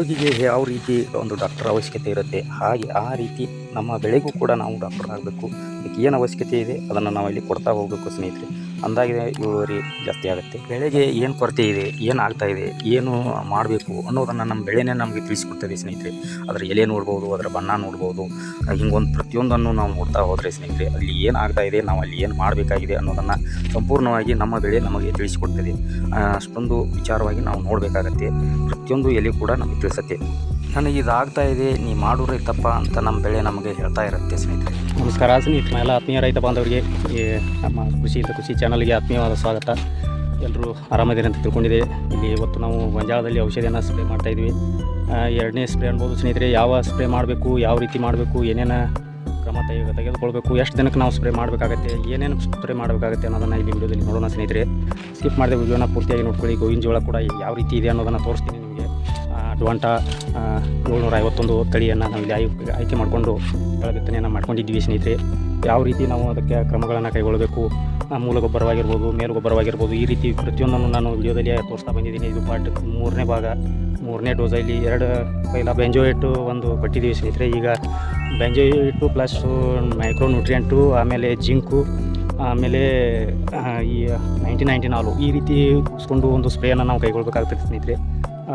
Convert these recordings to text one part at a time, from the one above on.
ರೋಗಿಗೆ ಯಾವ ರೀತಿ ಒಂದು ಡಾಕ್ಟರ್ ಅವಶ್ಯಕತೆ ಇರುತ್ತೆ, ಹಾಗೆ ಆ ರೀತಿ ನಮ್ಮ ಬೆಳೆಗೂ ಕೂಡ ನಾವು ಡಾಕ್ಟರ್ ಆಗಬೇಕು. ಅದಕ್ಕೆ ಏನು ಅವಶ್ಯಕತೆ ಇದೆ, ಅದನ್ನು ಇಲ್ಲಿ ಕೊಡ್ತಾ ಹೋಗಬೇಕು ಸ್ನೇಹಿತರೆ. ಅಂದಾಗೆ ಇಳುವರಿ ಜಾಸ್ತಿ ಆಗುತ್ತೆ. ಬೆಳೆಗೆ ಏನು ಕೊರತೆ ಇದೆ, ಏನು ಆಗ್ತಾ ಇದೆ, ಏನು ಮಾಡಬೇಕು ಅನ್ನೋದನ್ನು ನಮ್ಮ ಬೆಳೆನೇ ನಮಗೆ ತಿಳಿಸ್ಕೊಡ್ತದೆ ಸ್ನೇಹಿತರೆ. ಅದರ ಎಲೆ ನೋಡ್ಬೋದು, ಅದರ ಬಣ್ಣ ನೋಡ್ಬೋದು, ಹಿಂಗೊಂದು ಪ್ರತಿಯೊಂದನ್ನು ನಾವು ನೋಡ್ತಾ ಹೋದರೆ ಸ್ನೇಹಿತರೆ, ಅಲ್ಲಿ ಏನು ಆಗ್ತಾ ಇದೆ, ನಾವು ಅಲ್ಲಿ ಏನು ಮಾಡಬೇಕಾಗಿದೆ ಅನ್ನೋದನ್ನು ಸಂಪೂರ್ಣವಾಗಿ ನಮ್ಮ ಬೆಳೆ ನಮಗೆ ತಿಳಿಸಿಕೊಡ್ತದೆ. ಅಷ್ಟೊಂದು ವಿಚಾರವಾಗಿ ನಾವು ನೋಡಬೇಕಾಗತ್ತೆ. ಪ್ರತಿಯೊಂದು ಎಲೆ ಕೂಡ ನಮಗೆ ತಿಳಿಸುತ್ತೆ. ನನಗೆ ಇದಾಗ್ತಾ ಇದೆ, ನೀ ಮಾಡೋ ರೈತಪ್ಪ ಅಂತ ನಮ್ಮ ಬೆಳೆ ನಮಗೆ ಹೇಳ್ತಾ ಇರುತ್ತೆ ಸ್ನೇಹಿತರೆ. ನಮಸ್ಕಾರ ಸ್ನೇಹಿತ ಎಲ್ಲ ಆತ್ಮೀಯ ರೈತ ಬಾಂಧವರಿಗೆ, ಈ ನಮ್ಮ ಖುಷಿ ಕೃಷಿ ಚಾನಲ್ಗೆ ಆತ್ಮೀಯವಾದ ಸ್ವಾಗತ. ಎಲ್ಲರೂ ಆರಾಮದಿರಿ ಅಂತ ತಿಳ್ಕೊಂಡಿದೆ. ಇಲ್ಲಿ ಇವತ್ತು ನಾವು ಗೊಂಜಾಳದಲ್ಲಿ ಔಷಧಿಯನ್ನು ಸ್ಪ್ರೇ ಮಾಡ್ತಾ ಇದ್ವಿ ಎರಡನೇ ಸ್ಪ್ರೇ ಅನ್ಬೋದು ಸ್ನೇಹಿತರೆ, ಯಾವ ಸ್ಪ್ರೇ ಮಾಡಬೇಕು, ಯಾವ ರೀತಿ ಮಾಡಬೇಕು, ಏನೇನು ಕ್ರಮ ತೆಗೆ ತೆಗೆದುಕೊಳ್ಬೇಕು, ಎಷ್ಟು ದಿನಕ್ಕೆ ನಾವು ಸ್ಪ್ರೇ ಮಾಡಬೇಕಾಗತ್ತೆ, ಏನೇನು ಸ್ಪ್ರೇ ಮಾಡಬೇಕಾಗತ್ತೆ ಅನ್ನೋದನ್ನು ಇಲ್ಲಿ ವಿಡಿಯೋದಲ್ಲಿ ನೋಡೋಣ ಸ್ನೇಹಿತರೆ. ಸ್ಕಿಪ್ ಮಾಡಿದೆ ವಿಡಿಯೋನ ಪೂರ್ತಿಯಾಗಿ ನೋಡ್ಕೊಳ್ಳಿ. ಗೋವಿನ ಜೋಳ ಕೂಡ ಯಾವ ರೀತಿ ಇದೆ ಅನ್ನೋದನ್ನು ತೋರಿಸ್ತೀನಿ. ಅಡ್ವಾಂಟ ಏಳ್ನೂರ ಐವತ್ತೊಂದು ತಳಿಯನ್ನು ನಾವು ಇಲ್ಲಿ ಆಯ್ಕೆ ಆಯ್ಕೆ ಮಾಡಿಕೊಂಡು ಬಿತ್ತನೆಯನ್ನು ಮಾಡ್ಕೊಂಡಿದ್ದೀವಿ ಸ್ನೇಹಿತರೆ. ಯಾವ ರೀತಿ ನಾವು ಅದಕ್ಕೆ ಕ್ರಮಗಳನ್ನು ಕೈಗೊಳ್ಳಬೇಕು ಮೂಲ ಗೊಬ್ಬರವಾಗಿರ್ಬೋದು ಮೇಲು ಗೊಬ್ಬರವಾಗಿರ್ಬೋದು ಈ ರೀತಿ ಪ್ರತಿಯೊಂದನ್ನು ನಾನು ವಿಡಿಯೋದಲ್ಲಿ ತೋರಿಸ್ತಾ ಬಂದಿದ್ದೀನಿ. ಇದು ಪಾರ್ಟ್ ಮೂರನೇ ಭಾಗ, ಮೂರನೇ ಡೋಸಲ್ಲಿ ಎರಡು ಪೈಲ ಬೆಂಜೋಯಿಟ್ಟು ಒಂದು ಕೊಟ್ಟಿದ್ದೀವಿ ಸ್ನೇಹಿತರೆ. ಈಗ ಬೆಂಜೋಯಿಟ್ಟು ಪ್ಲಸ್ ಮೈಕ್ರೋ ನ್ಯೂಟ್ರಿಯೆಂಟು ಆಮೇಲೆ ಜಿಂಕು, ಆಮೇಲೆ ಈ ನೈಂಟಿ ನೈಂಟಿ ನಾಲು ಈ ರೀತಿ ಇಸ್ಕೊಂಡು ಒಂದು ಸ್ಪ್ರೇಯನ್ನು ನಾವು ಕೈಗೊಳ್ಬೇಕಾಗ್ತದೆ ಸ್ನೇಹಿತರೆ.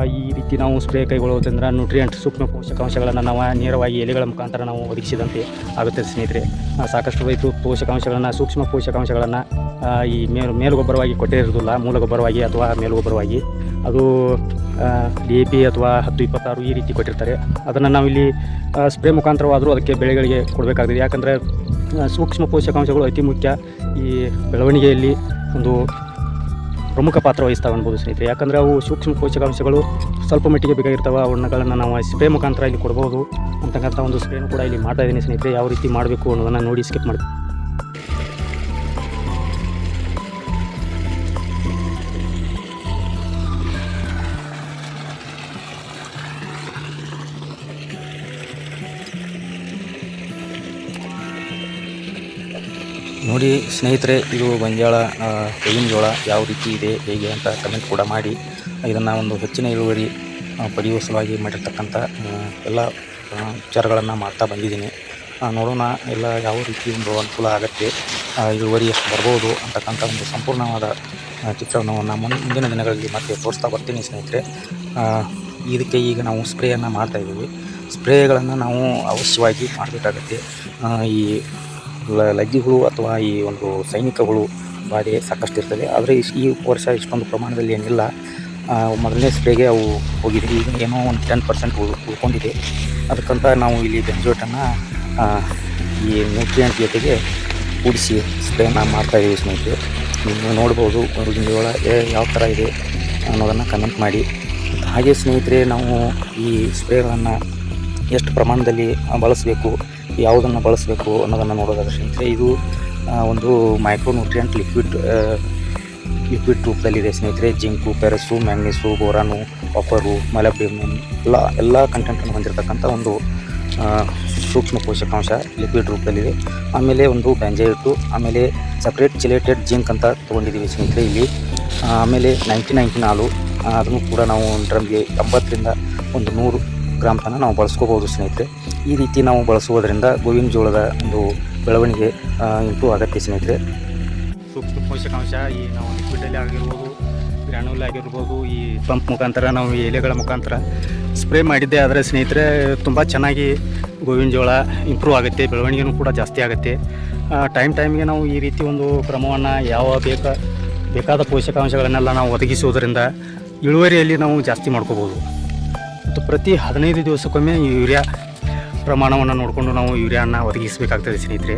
ಈ ರೀತಿ ನಾವು ಸ್ಪ್ರೇ ಕೈಗೊಳ್ಳುವುದರಿಂದ ನ್ಯೂಟ್ರಿಯೆಂಟ್ ಸೂಕ್ಷ್ಮ ಪೋಷಕಾಂಶಗಳನ್ನು ನಾವು ನೇರವಾಗಿ ಎಲೆಗಳ ಮುಖಾಂತರ ನಾವು ಒದಗಿಸಿದಂತೆ ಆಗುತ್ತೆ ಸ್ನೇಹಿತರೆ. ಸಾಕಷ್ಟು ರೈತರು ಪೋಷಕಾಂಶಗಳನ್ನು, ಸೂಕ್ಷ್ಮ ಪೋಷಕಾಂಶಗಳನ್ನು ಈ ಮೇಲು, ಮೇಲುಗೊಬ್ಬರವಾಗಿ ಕೊಟ್ಟೇ ಇರೋದಿಲ್ಲ ಮೂಲ ಗೊಬ್ಬರವಾಗಿ ಅಥವಾ ಮೇಲುಗೊಬ್ಬರವಾಗಿ. ಅದು ಡಿ ಪಿ ಅಥವಾ ಹತ್ತು, ಇಪ್ಪತ್ತಾರು ಈ ರೀತಿ ಕೊಟ್ಟಿರ್ತಾರೆ. ಅದನ್ನು ನಾವಿಲ್ಲಿ ಸ್ಪ್ರೇ ಮುಖಾಂತರವಾದರೂ ಅದಕ್ಕೆ ಬೆಳೆಗಳಿಗೆ ಕೊಡಬೇಕಾಗ್ತದೆ. ಯಾಕಂದರೆ ಸೂಕ್ಷ್ಮ ಪೋಷಕಾಂಶಗಳು ಅತಿ ಮುಖ್ಯ. ಈ ಬೆಳವಣಿಗೆಯಲ್ಲಿ ಒಂದು ಪ್ರಮುಖ ಪಾತ್ರ ವಹಿಸ್ತಾವೆ ಅನ್ಬೋದು ಸ್ನೇಹಿತರೆ. ಯಾಕಂದರೆ ಅವು ಸೂಕ್ಷ್ಮ ಪೋಷಕಾಂಶಗಳು ಸ್ವಲ್ಪ ಮಟ್ಟಿಗೆ ಬೇಕಾಗಿರ್ತವೆ ಅವುಗಳನ್ನು ನಾವು ಸ್ಪ್ರೇ ಮುಖಾಂತರ ಇಲ್ಲಿ ಕೊಡ್ಬೋದು ಅಂತಕ್ಕಂಥ ಒಂದು ಸ್ಪ್ರೇನು ಕೂಡ ಇಲ್ಲಿ ಮಾಡ್ತಾ ಇದ್ದೀನಿ ಸ್ನೇಹಿತರೆ. ಯಾವ ರೀತಿ ಮಾಡಬೇಕು ಅನ್ನೋದನ್ನು ನೋಡಿ ಸ್ಕಿಪ್ ಮಾಡಿ ನೋಡಿ ಸ್ನೇಹಿತರೆ, ಇದು ಗೊಂಜಾಳ ತೆಂಗಿನ ಜೋಳ ಯಾವ ರೀತಿ ಇದೆ, ಹೇಗೆ ಅಂತ ಕಮೆಂಟ್ ಕೂಡ ಮಾಡಿ. ಇದನ್ನು ಒಂದು ಹೆಚ್ಚಿನ ಇಳುವರಿ ಪಡೆಯುವ ಸಲುವಾಗಿ ಮಾಡಿರ್ತಕ್ಕಂಥ ಎಲ್ಲ ವಿಚಾರಗಳನ್ನು ಮಾಡ್ತಾ ಬಂದಿದ್ದೀನಿ. ನೋಡೋಣ ಎಲ್ಲ ಯಾವ ರೀತಿ ಒಂದು ಅನುಕೂಲ ಆಗುತ್ತೆ ಇಳುವರಿ ಎಷ್ಟು ಬರ್ಬೋದು ಅಂತಕ್ಕಂಥ ಒಂದು ಸಂಪೂರ್ಣವಾದ ಚಿತ್ರಣವನ್ನು ಮುನ್ ಮುಂದಿನ ದಿನಗಳಲ್ಲಿ ಮತ್ತೆ ತೋರಿಸ್ತಾ ಬರ್ತೀನಿ ಸ್ನೇಹಿತರೆ. ಇದಕ್ಕೆ ಈಗ ನಾವು ಸ್ಪ್ರೇಯನ್ನು ಮಾಡ್ತಾಯಿದ್ದೀವಿ ಸ್ಪ್ರೇಗಳನ್ನು ನಾವು ಅವಶ್ಯವಾಗಿ ಮಾಡಬೇಕಾಗತ್ತೆ. ಈ ಲ- ಲಗ್ಗಿ ಹುಳು ಅಥವಾ ಈ ಒಂದು ಸೈನಿಕ ಹುಳು ಬಾಧೆ ಸಾಕಷ್ಟು ಇರ್ತದೆ. ಆದರೆ ಈ ವರ್ಷ ಇಷ್ಟೊಂದು ಪ್ರಮಾಣದಲ್ಲಿ ಏನಿಲ್ಲ. ಮೊದಲನೇ ಸ್ಪ್ರೇಗೆ ಅವು ಹೋಗಿದೆ. ಈಗ ಏನೋ ಒಂದು ಟೆನ್ ಪರ್ಸೆಂಟ್ ಉಳ್, ಉಳ್ಕೊಂಡಿದೆ. ಅದಕ್ಕಂತ ನಾವು ಇಲ್ಲಿ ಬೆಂಜೋಟನ್ನು ಈ ನ್ಯೂಟ್ರಿಯೆಂಟ್ ಜೊತೆಗೆ ಕೂಡಿಸಿ ಸ್ಪ್ರೇನ ಮಾಡ್ತಾಯಿದ್ದೀವಿ ಸ್ನೇಹಿತರೆ. ನೀವು ನೋಡ್ಬೋದು ಏ- ಯಾವ ಥರ ಇದೆ ಅನ್ನೋದನ್ನು ಕಮೆಂಟ್ ಮಾಡಿ. ಹಾಗೆ ಸ್ನೇಹಿತರೆ, ನಾವು ಈ ಸ್ಪ್ರೇಗಳನ್ನು ಎಷ್ಟು ಪ್ರಮಾಣದಲ್ಲಿ ಬಳಸಬೇಕು ಯಾವುದನ್ನು ಬಳಸಬೇಕು ಅನ್ನೋದನ್ನು ನೋಡೋದಾದ್ರೆ ಸ್ನೇಹಿತರೆ ಇದು ಒಂದು ಮೈಕ್ರೋನ್ಯೂಟ್ರಿಯಂಟ್ ಲಿಕ್ವಿಡ್ ಲಿಕ್ವಿಡ್ ರೂಪದಲ್ಲಿದೆ ಸ್ನೇಹಿತರೆ. Zinc, ferrous, manganese, boron copper molybdenum ಎಲ್ಲ ಎಲ್ಲ ಕಂಟೆಂಟನ್ನು ಹೊಂದಿರತಕ್ಕಂಥ ಒಂದು ಸೂಕ್ಷ್ಮ ಪೋಷಕಾಂಶ ಲಿಕ್ವಿಡ್ ರೂಪದಲ್ಲಿದೆ ಆಮೇಲೆ ಒಂದು ಬ್ಯಾಂಜೈಟು ಆಮೇಲೆ ಸಪ್ರೇಟ್ ಚಿಲೇಟೆಡ್ ಜಿಂಕ್ ಅಂತ ತೊಗೊಂಡಿದ್ದೀವಿ ಸ್ನೇಹಿತರೆ ಇಲ್ಲಿ. ಆಮೇಲೆ ನೈಂಟಿ ನೈಂಟಿ ನಾಲ್ಕು ಅದನ್ನು ಕೂಡ ನಾವು ಡ್ರಮ್ಗೆ ಎಂಬತ್ತರಿಂದ ಒಂದು ನೂರು ಗ್ರಾಮ್ ತನಕ ನಾವು ಬಳಸ್ಕೋಬೋದು ಸ್ನೇಹಿತರೆ. ಈ ರೀತಿ ನಾವು ಬಳಸುವುದರಿಂದ ಗೋವಿನ ಜೋಳದ ಒಂದು ಬೆಳವಣಿಗೆ ಇಂಪ್ರೂವ್ ಆಗುತ್ತೆ ಸ್ನೇಹಿತರೆ. ಸೂಕ್ಷ್ಮ ಪೋಷಕಾಂಶ, ಈ ನಾವು ಲಿಕ್ವಿಡಲ್ಲಿ ಆಗಿರ್ಬೋದು ಗ್ರಾನುಲ್ ಆಗಿರ್ಬೋದು, ಈ ಪಂಪ್ ಮುಖಾಂತರ, ನಾವು ಎಲೆಗಳ ಮುಖಾಂತರ ಸ್ಪ್ರೇ ಮಾಡಿದ್ದೆ. ಆದರೆ ಸ್ನೇಹಿತರೆ, ತುಂಬ ಚೆನ್ನಾಗಿ ಗೋವಿನ ಜೋಳ ಇಂಪ್ರೂವ್ ಆಗುತ್ತೆ, ಬೆಳವಣಿಗೆನೂ ಕೂಡ ಜಾಸ್ತಿ ಆಗುತ್ತೆ. ಟೈಮ್ ಟೈಮ್ಗೆ ನಾವು ಈ ರೀತಿ ಒಂದು ಕ್ರಮವನ್ನು ಯಾವ ಬೇಕ, ಬೇಕಾದ ಪೋಷಕಾಂಶಗಳನ್ನೆಲ್ಲ ನಾವು ಒದಗಿಸುವುದರಿಂದ ಇಳುವರಿಯಲ್ಲಿ ನಾವು ಜಾಸ್ತಿ ಮಾಡ್ಕೋಬೋದು. ಮತ್ತು ಪ್ರತಿ ಹದಿನೈದು ದಿವಸಕ್ಕೊಮ್ಮೆ ಯೂರಿಯಾ ಪ್ರಮಾಣವನ್ನು ನೋಡಿಕೊಂಡು ನಾವು ಯೂರಿಯಾನ ಒದಗಿಸಬೇಕಾಗ್ತದೆ ಸ್ನೇಹಿತರೆ.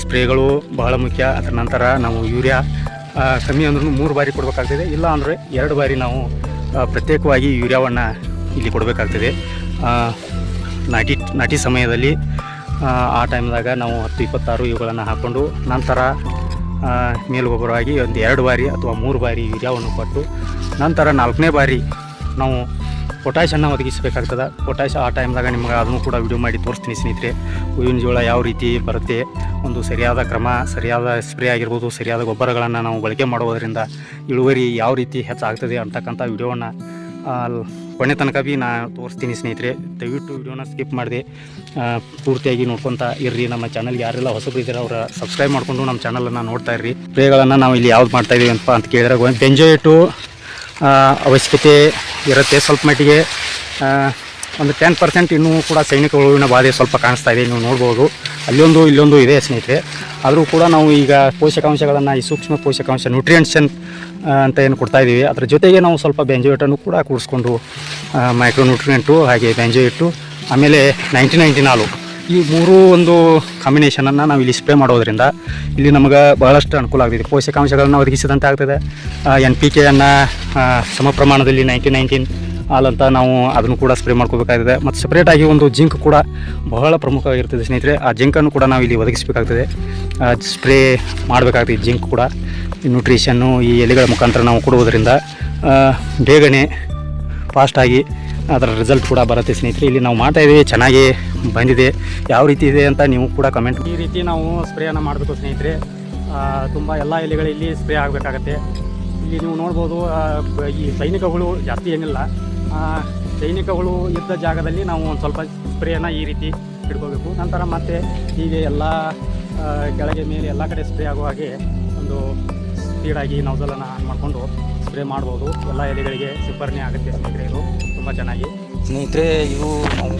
ಸ್ಪ್ರೇಗಳು ಬಹಳ ಮುಖ್ಯ. ಅದರ ನಂತರ ನಾವು ಯೂರಿಯಾ ಕಮ್ಮಿ ಅಂದ್ರೂ ಮೂರು ಬಾರಿ ಕೊಡಬೇಕಾಗ್ತದೆ. ಇಲ್ಲ ಅಂದರೆ ಎರಡು ಬಾರಿ ನಾವು ಪ್ರತ್ಯೇಕವಾಗಿ ಯೂರಿಯಾವನ್ನು ಇಲ್ಲಿ ಕೊಡಬೇಕಾಗ್ತದೆ. ನಾಟಿ ನಾಟಿ ಸಮಯದಲ್ಲಿ ಆ, ಟೈಮ್ದಾಗ ನಾವು ಹತ್ತು ಇಪ್ಪತ್ತಾರು ಇವುಗಳನ್ನು ಹಾಕ್ಕೊಂಡು ನಂತರ ಮೇಲುಗೊಬ್ಬರವಾಗಿ ಒಂದು ಎರಡು ಬಾರಿ ಅಥವಾ ಮೂರು ಬಾರಿ ಯೂರಿಯಾವನ್ನು ಕೊಟ್ಟು ನಂತರ ನಾಲ್ಕನೇ ಬಾರಿ ನಾವು ಪೊಟ್ಯಾಷನ್ನು ಒದಗಿಸಬೇಕಾಗ್ತದೆ. ಪೊಟ್ಯಾಶ್ ಆ ಟೈಮ್ದಾಗ ನಿಮ್ಗೆ ಅದನ್ನು ಕೂಡ ವಿಡಿಯೋ ಮಾಡಿ ತೋರಿಸ್ತೀನಿ ಸ್ನೇಹಿತರೆ. ಹೂವಿನ ಜೋಳ ಯಾವ ರೀತಿ ಬರುತ್ತೆ, ಒಂದು ಸರಿಯಾದ ಕ್ರಮ, ಸರಿಯಾದ ಸ್ಪ್ರೇ ಆಗಿರ್ಬೋದು, ಸರಿಯಾದ ಗೊಬ್ಬರಗಳನ್ನು ನಾವು ಬಳಕೆ ಮಾಡುವುದರಿಂದ ಇಳುವರಿ ಯಾವ ರೀತಿ ಹೆಚ್ಚಾಗ್ತದೆ ಅಂತಕ್ಕಂಥ ವಿಡಿಯೋವನ್ನು ಕೊನೆ ತನಕ ಭೀ ನಾ ತೋರಿಸ್ತೀನಿ ಸ್ನೇಹಿತರೆ. ದಯವಿಟ್ಟು ವಿಡಿಯೋನ ಸ್ಕಿಪ್ ಮಾಡಿದೆ. ಪೂರ್ತಿಯಾಗಿ ನೋಡ್ಕೊತಾ ಇರ್ರಿ. ನಮ್ಮ ಚಾನಲ್ಗೆ ಯಾರೆಲ್ಲ ಹೊಸಬ್ರು ಅವರ ಸಬ್ಸ್ಕ್ರೈಬ್ ಮಾಡಿಕೊಂಡು ನಮ್ಮ ಚಾನಲನ್ನು ನೋಡ್ತಾ ಇರ್ರಿ. ಸ್ಪ್ರೇಗಳನ್ನು ನಾವು ಇಲ್ಲಿ ಯಾವ್ದು ಮಾಡ್ತಾ ಇದೀವಿ ಅಂತ ಅಂತ ಕೇಳಿದ್ರೆ ಬೆಂಜೋಯಿಟ್ಟು ಅವಶ್ಯಕತೆ ಇರುತ್ತೆ ಸ್ವಲ್ಪ ಮಟ್ಟಿಗೆ. ಒಂದು ಟೆನ್ ಪರ್ಸೆಂಟ್ ಇನ್ನೂ ಕೂಡ ಸೈನಿಕ ಹುಳುವಿನ ಬಾಧೆ ಸ್ವಲ್ಪ ಕಾಣಿಸ್ತಾ ಇದೆ, ನೀವು ನೋಡ್ಬೋದು. ಅಲ್ಲೊಂದು, ಇಲ್ಲೊಂದು ಇದೆ ಸ್ನೇಹಿತರೆ. ಆದರೂ ಕೂಡ ನಾವು ಈಗ ಪೋಷಕಾಂಶಗಳನ್ನು, ಈ ಸೂಕ್ಷ್ಮ ಪೋಷಕಾಂಶ ನ್ಯೂಟ್ರಿಯೆಂಟ್ಸನ್ ಅಂತ ಏನು ಕೊಡ್ತಾ ಇದ್ದೀವಿ. ಅದರ ಜೊತೆಗೆ ನಾವು ಸ್ವಲ್ಪ ಬೆಂಜೋಯಿಟನ್ನು ಕೂಡ ಕೂಡಿಸ್ಕೊಂಡು ಮೈಕ್ರೋ ನ್ಯೂಟ್ರಿಯೆಂಟು ಹಾಗೆ ಬೆಂಜೋಯಿಟ್ಟು ಆಮೇಲೆ ನೈಂಟಿ ನೈಂಟಿ ನಾಲು ಈ ಮೂರು ಒಂದು ಕಾಂಬಿನೇಷನನ್ನು ನಾವು ಇಲ್ಲಿ ಸ್ಪ್ರೇ ಮಾಡೋದ್ರಿಂದ ಇಲ್ಲಿ ನಮಗೆ ಬಹಳಷ್ಟು ಅನುಕೂಲ ಆಗ್ತಿದೆ ಪೋಷಕಾಂಶಗಳನ್ನು ಒದಗಿಸಿದಂತೆ ಆಗ್ತದೆ. ಎನ್ ಪಿ ಕೆಯನ್ನು ಸಮ ಪ್ರಮಾಣದಲ್ಲಿ ನೈನ್ಟಿ ನೈನ್ಟೀನ್ ಹಾಲಂತ ನಾವು ಅದನ್ನು ಕೂಡ ಸ್ಪ್ರೇ ಮಾಡ್ಕೋಬೇಕಾಗಿದೆ ಮತ್ತು ಸಪ್ರೇಟಾಗಿ ಒಂದು ಜಿಂಕ್ ಕೂಡ ಬಹಳ ಪ್ರಮುಖವಾಗಿರ್ತದೆ ಸ್ನೇಹಿತರೆ. ಆ ಜಿಂಕನ್ನು ಕೂಡ ನಾವು ಇಲ್ಲಿ ಒದಗಿಸಬೇಕಾಗ್ತದೆ. ಸ್ಪ್ರೇ ಮಾಡಬೇಕಾಗ್ತದೆ ಜಿಂಕ್ ಕೂಡ. ನ್ಯೂಟ್ರಿಷನ್ನು ಈ ಎಲೆಗಳ ಮುಖಾಂತರ ನಾವು ಕೊಡುವುದರಿಂದ ಬೇಗನೆ ಫಾಸ್ಟಾಗಿ ಅದರ ರಿಸಲ್ಟ್ ಕೂಡ ಬರುತ್ತೆ ಸ್ನೇಹಿತರೆ. ಇಲ್ಲಿ ನಾವು ಮಾಡ್ತಾ ಇದ್ದೀವಿ, ಚೆನ್ನಾಗಿ ಬಂದಿದೆ. ಯಾವ ರೀತಿ ಇದೆ ಅಂತ ನೀವು ಕೂಡ ಕಮೆಂಟ್ ಈ ರೀತಿ ನಾವು ಸ್ಪ್ರೇಯನ್ನು ಮಾಡಬೇಕು ಸ್ನೇಹಿತರೆ. ತುಂಬ ಎಲ್ಲ ಎಲೆಗಳಲ್ಲಿ ಸ್ಪ್ರೇ ಆಗಬೇಕಾಗತ್ತೆ. ಇಲ್ಲಿ ನೀವು ನೋಡ್ಬೋದು ಈ ಸೈನಿಕಗಳು ಜಾಸ್ತಿ ಏನಿಲ್ಲ. ಸೈನಿಕಗಳು ಇದ್ದ ಜಾಗದಲ್ಲಿ ನಾವು ಒಂದು ಸ್ವಲ್ಪ ಸ್ಪ್ರೇಯನ್ನು ಈ ರೀತಿ ಹಿಡ್ಕೋಬೇಕು ನಂತರ ಮತ್ತೆ ಹೀಗೆ ಎಲ್ಲ ಕೆಳಗೆ ಮೇಲೆ ಎಲ್ಲ ಕಡೆ ಸ್ಪ್ರೇ ಆಗುವ ಹಾಗೆ ಒಂದು ಸ್ಪೀಡಾಗಿ ನೌಸಲನ್ನು ಆನ್ ಮಾಡಿಕೊಂಡು ಸ್ಪ್ರೇ ಮಾಡ್ಬೋದು. ಎಲ್ಲ ಎಲೆಗಳಿಗೆ ಸಿಂಪರಣೆ ಆಗುತ್ತೆ ಸ್ನೇಹಿತರೆ ಇದು. ತುಂಬ ಚೆನ್ನಾಗಿ. ಸ್ನೇಹಿತರೆ, ಇವು ನಾವು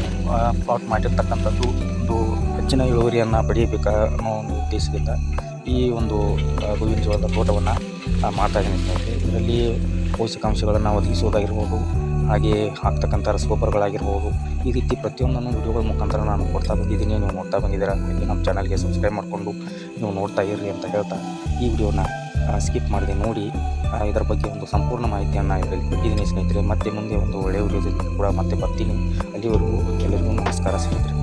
ಪ್ಲಾಟ್ ಮಾಡಿರ್ತಕ್ಕಂಥದ್ದು ಒಂದು ಹೆಚ್ಚಿನ ಇಳುವರಿಯನ್ನು ಪಡೆಯಬೇಕ ಅನ್ನೋ ಒಂದು ಉದ್ದೇಶದಿಂದ ಈ ಒಂದು ಹೂವಿನ ಜೋಳದ ತೋಟವನ್ನು ಮಾಡ್ತಾ ಇದ್ದೀನಿ ಸ್ನೇಹಿತರೆ. ಇದರಲ್ಲಿ ಪೋಷಕಾಂಶಗಳನ್ನು ಒದಗಿಸೋದಾಗಿರ್ಬೋದು ಹಾಗೆಯೇ ಹಾಕ್ತಕ್ಕಂಥ ರಸಗೊಬ್ಬರಗಳಾಗಿರ್ಬೋದು, ಈ ರೀತಿ ಪ್ರತಿಯೊಂದನ್ನು ವಿಡಿಯೋಗಳ ಮುಖಾಂತರ ನಾನು ಕೊಡ್ತಾ ಬಂದಿದ್ದೀನಿ. ನೀವು ನೋಡ್ತಾ ಬಂದಿದ್ದೀರಾ ಹಾಗೆ ನಮ್ಮ ಚಾನಲ್ಗೆ ಸಬ್ಸ್ಕ್ರೈಬ್ ಮಾಡಿಕೊಂಡು ನೀವು ನೋಡ್ತಾ ಇರ್ರಿ ಅಂತ ಹೇಳ್ತಾ ಈ ವಿಡಿಯೋನ ಸ್ಕಿಪ್ ಮಾಡಿದೆ, ನೋಡಿ ಇದರ ಬಗ್ಗೆ ಒಂದು ಸಂಪೂರ್ಣ ಮಾಹಿತಿಯನ್ನು ಇದರಲ್ಲಿ ಕೊಟ್ಟಿದ್ದೀನಿ ಸ್ನೇಹಿತರೆ. ಮತ್ತೆ ಮುಂದೆ ಒಂದು ಒಳ್ಳೆಯ ವಿಡಿಯೋದಲ್ಲಿ ಕೂಡ ಮತ್ತೆ ಬರ್ತೀನಿ. ಅಲ್ಲಿವರೆಗೂ ಎಲ್ಲರಿಗೂ ನಮಸ್ಕಾರ ಸ್ನೇಹಿತರೆ.